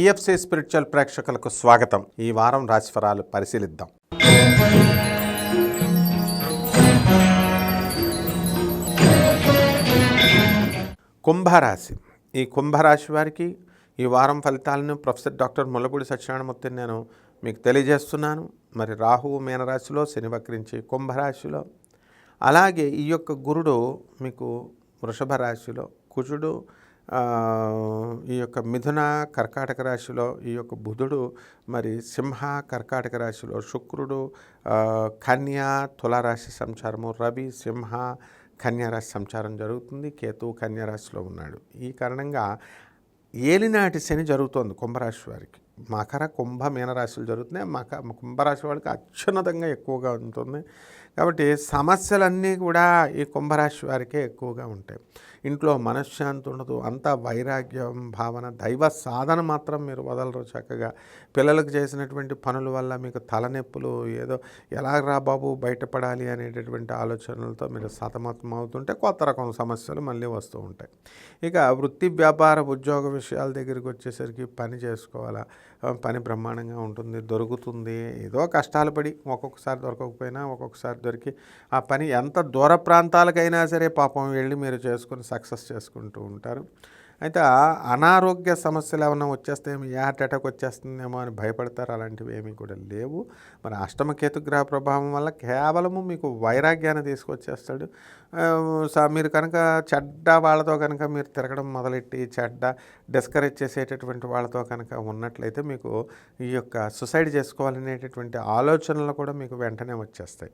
PFC spiritual ప్రేక్షకులకు స్వాగతం. ఈ వారం రాశిఫలాలు పరిశీలిద్దాం. కుంభరాశి. ఈ కుంభరాశి వారికి ఈ వారం ఫలితాలను ప్రొఫెసర్ డాక్టర్ ముల్లపూడి సత్యనారాయణమూర్తిని నేను మీకు తెలియజేస్తున్నాను. మరి రాహువు మీనరాశిలో శని వక్రించి కుంభరాశిలో. అలాగే ఈ యొక్క గురుడు మీకు వృషభ రాశిలో కుజుడు ఈ యొక్క మిథున కర్కాటక రాశిలో ఈ యొక్క బుధుడు మరి సింహ కర్కాటక రాశిలో శుక్రుడు కన్యా తులారాశి సంచారము రవి సింహ కన్యారాశి సంచారం జరుగుతుంది. కేతు కన్యారాశిలో ఉన్నాడు. ఈ కారణంగా ఏలినాటి శని జరుగుతోంది కుంభరాశి వారికి. మకర కుంభ మీనరాశులు జరుగుతున్నాయి. మక కుంభరాశి వాళ్ళకి అత్యున్నతంగా ఎక్కువగా ఉంటుంది. కాబట్టి సమస్యలన్నీ కూడా ఈ కుంభరాశి వారికే ఎక్కువగా ఉంటాయి. ఇంట్లో మనశ్శాంతి ఉండదు అంతా వైరాగ్యం భావన దైవ సాధన మాత్రం మీరు వదలరు చక్కగా. పిల్లలకు చేసినటువంటి పనుల వల్ల మీకు తలనొప్పులు ఏదో ఎలా రా బాబు బయటపడాలి అనేటటువంటి ఆలోచనలతో మీరు సతమతం అవుతుంటే కొత్త రకం సమస్యలు మళ్ళీ వస్తూ ఉంటాయి. ఇక వృత్తి వ్యాపార ఉద్యోగ విషయాల దగ్గరికి వచ్చేసరికి పని చేసుకోవాలా? పని బ్రహ్మాండంగా ఉంటుంది దొరుకుతుంది ఏదో కష్టాలు పడి ఒక్కొక్కసారి దొరకకపోయినా ఒక్కొక్కసారి దొరికి ఆ పని ఎంత దూర ప్రాంతాలకైనా సరే పాపం వెళ్ళి మీరు చేసుకుని సక్సెస్ చేసుకుంటూ ఉంటారు. అయితే అనారోగ్య సమస్యలు ఏమైనా వచ్చేస్తాయేమో ఏ హార్ట్ అటాక్ వచ్చేస్తుందేమో అని భయపడతారు. అలాంటివి ఏమీ కూడా లేవు. మరి అష్టమ కేతుగ్రహ ప్రభావం వల్ల కేవలము మీకు వైరాగ్యాన్ని తీసుకొచ్చేస్తాడు. స- మీరు కనుక చెడ్డ వాళ్ళతో కనుక మీరు తిరగడం మొదలెట్టి చెడ్డ డిస్కరేజ్ చేసేటటువంటి వాళ్ళతో కనుక ఉన్నట్లయితే మీకు ఈ యొక్క సుసైడ్ చేసుకోవాలనేటటువంటి ఆలోచనలు కూడా మీకు వెంటనే వచ్చేస్తాయి.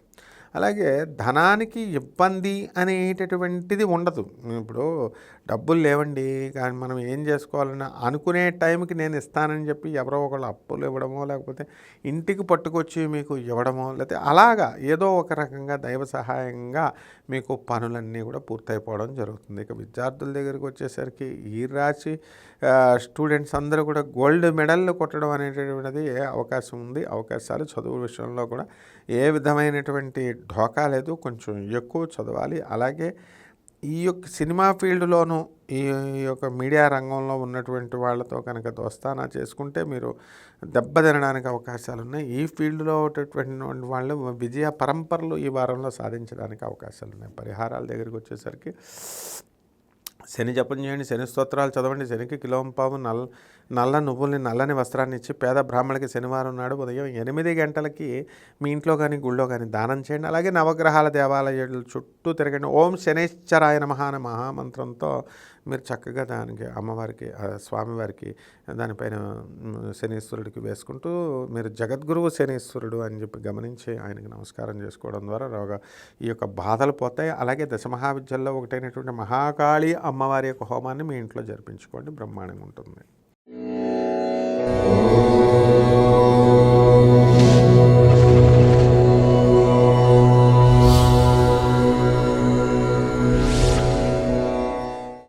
అలాగే ధనానికి ఇబ్బంది అనేటటువంటిది ఉండదు. ఇప్పుడు డబ్బులు లేవండి కానీ మనం ఏం చేసుకోవాలన్నా అనుకునే టైంకి నేను ఇస్తానని చెప్పి ఎవరో ఒకళ్ళు అప్పులు ఇవ్వడమో లేకపోతే ఇంటికి పట్టుకొచ్చి మీకు ఇవ్వడమో లేకపోతే అలాగా ఏదో ఒక రకంగా దైవ సహాయంగా మీకు పనులన్నీ కూడా పూర్తయిపోవడం జరుగుతుంది. ఇక విద్యార్థుల దగ్గరికి వచ్చేసరికి ఈ రాశి స్టూడెంట్స్ అందరూ కూడా గోల్డ్ మెడల్ కొట్టడం అనేటటువంటిది అవకాశం ఉంది. అవకాశాలు చదువు విషయంలో కూడా ఏ విధమైనటువంటి ఢోకా లేదు కొంచెం ఎక్కువ చదవాలి. అలాగే ఈ యొక్క సినిమా ఫీల్డ్లోనూ ఈ యొక్క మీడియా రంగంలో ఉన్నటువంటి వాళ్ళతో కనుక దోస్తానా చేసుకుంటే మీరు దెబ్బతినడానికి అవకాశాలు ఉన్నాయి ఈ ఫీల్డ్లో ఉన్నటువంటి వాళ్ళు విజయ పరంపరలు ఈ వారంలో సాధించడానికి అవకాశాలు ఉన్నాయి పరిహారాల దగ్గరికి వచ్చేసరికి శని జపం చేయండి శని స్తోత్రాలు చదవండి శనికి కిలోంపావు నల్ల నల్ల నువ్వుల్ని నల్లని వస్త్రాన్ని ఇచ్చి పేద బ్రాహ్మణులకి శనివారం నాడు ఉదయం ఎనిమిది గంటలకి మీ ఇంట్లో కానీ గుళ్ళో కానీ దానం చేయండి. అలాగే నవగ్రహాల దేవాలయాల చుట్టూ తిరగండి. ఓం శనేశ్వరాయ నమః అనే మహామంత్రంతో మీరు చక్కగా దానికి అమ్మవారికి స్వామివారికి దానిపైన శనీశ్వరుడికి వేసుకుంటూ మీరు జగద్గురువు శనీశ్వరుడు అని చెప్పి గమనించి ఆయనకి నమస్కారం చేసుకోవడం ద్వారా రోగ ఈ యొక్క బాధలు పోతాయి. అలాగే దశమహావిద్యల్లో ఒకటైనటువంటి మహాకాళి అమ్మవారి యొక్క హోమాన్ని మీ ఇంట్లో జరిపించుకోండి. బ్రహ్మాండంగా ఉంటుంది.